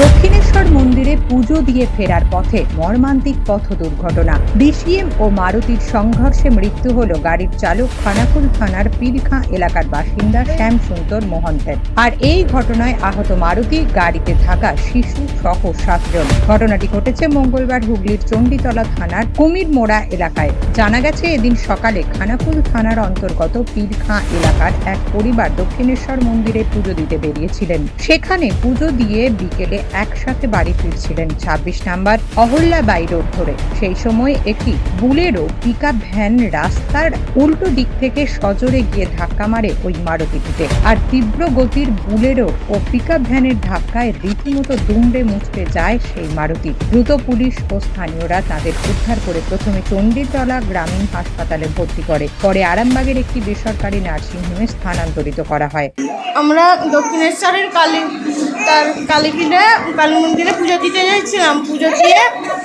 দক্ষিণেশ্বর মন্দিরে পুজো দিয়ে ফেরার পথে মর্মান্তিক পথ দুর্ঘটনা। ডিসিএম ও মারুতির সংঘর্ষে মৃত্যু হল গাড়ির চালক খানাকুল থানার পীরখাঁ এলাকার বাসিন্দা শ্যাম সুন্দর মোহন্তের। আর এই ঘটনায় আহত মারুতি গাড়িতে থাকা শিশু সহ সাতজন। ঘটনাটি ঘটেছে মঙ্গলবার হুগলির চণ্ডীতলা থানার কুমির মোড়া এলাকায়। জানা গেছে, এদিন সকালে খানাকুল থানার অন্তর্গত পীরখাঁ এলাকার এক পরিবার দক্ষিণেশ্বর মন্দিরে পুজো দিতে বেরিয়েছিলেন। সেখানে পুজো দিয়ে বিকেলে একসাথে বাড়ি ফিরছিলেন ছাব্বিশ নাম্বার অহল্যা বাই রোড ধরে। সেই সময় একটি বুলেরো পিকআপ ভ্যান রাস্তার উল্টো দিক থেকে সজোরে গিয়ে ধাক্কা মারে ওই মারুতিটিতে আর তীব্র গতির বুলেরো ও পিকআপ ভ্যানের ধাক্কায় রীতিমতো দুমড়ে মুচড়ে যায় সেই মারুতি। দ্রুত পুলিশ ও স্থানীয়রা তাদের উদ্ধার করে প্রথমে চণ্ডীতলা গ্রামীণ হাসপাতালে ভর্তি করে। পরে আরামবাগের একটি বেসরকারি নার্সিংহোমে স্থানান্তরিত করা হয়। আমরা দক্ষিণেশ্বরের কালী তার কালীপীঠে কালী মন্দিরে পুজো দিতে যাচ্ছিলাম পুজো দিয়ে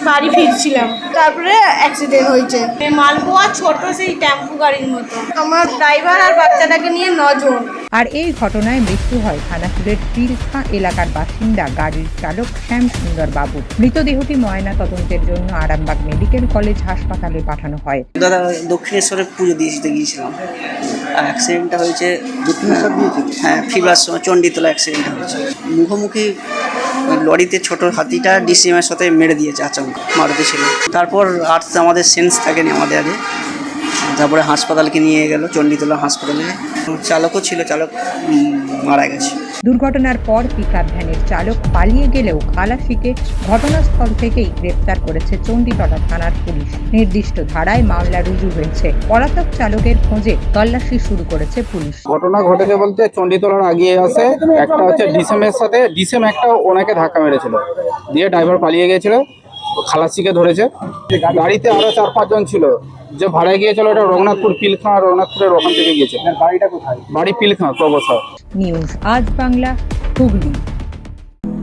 বাড়ি ফিরছিলাম। তারপরে অ্যাক্সিডেন্ট হয়েছে। মালপোয়া ছোট সেই টেম্পু গাড়ির মতো। আমার ড্রাইভার আর বাচ্চাটাকে নিয়ে নজন। আর এই ঘটনায় মৃত্যু হয় খানাকুলের পীরখা এলাকার বাসিন্দা গাড়ির চালক শ্যাম সুন্দর বাবু। মৃতদেহটি ময়না তদন্তের জন্য আরামবাগ মেডিকেল কলেজ হাসপাতালে পাঠানো হয়। দাদা দক্ষিণেশ্বরে পুজো দিয়ে দিতে গিয়েছিলাম। অ্যাক্সিডেন্টটা হয়েছে হ্যাঁ ফিরবার সময় চণ্ডীতলা অ্যাক্সিডেন্ট হয়েছে। মুখোমুখি লরিতে ছোট হাতিটা ডিসিএমের সাথে মেরে দিয়েছে আচমকা মারুতি ছিল। তারপর আর আমাদের সেন্স থাকেনি আমাদের আগে। তারপরে হাসপাতালকে নিয়ে গেলো চণ্ডীতলা হাসপাতালে। চালকও ছিল চালক মারা গেছে। দুর্ঘটনার পর পিকআপ ভ্যানের চালক পালিয়ে গেলেও খালাসিকে ঘটনাস্থল থেকেই গ্রেপ্তার করেছে চণ্ডীতলা থানার পুলিশ। নির্দিষ্ট ধারায় মামলা রুজু হয়েছে। পলাতক চালকের খোঁজে তল্লাশি শুরু করেছে পুলিশ। ঘটনা ঘটেছে বলতে চণ্ডীতলার আগিয়ে আসে একটা হচ্ছে ডিসেমের সাথে, ডিসেম একটা ওনাকে ধাক্কা মেরেছিল। দিয়ে ড্রাইভার পালিয়ে গিয়েছিল, খালাসিকে ধরেছে। গাড়িতে আরও চার পাঁচজন ছিল। যে ভাড়ায় গিয়েছিল ওটা রঘুনাথপুর পিলখাঁ রঘুনাথপুরের ওখান থেকে গিয়েছে। কোথায় বাড়ি পিলখাঁ প্রবসর। নিউজ আজ বাংলা হুগলি।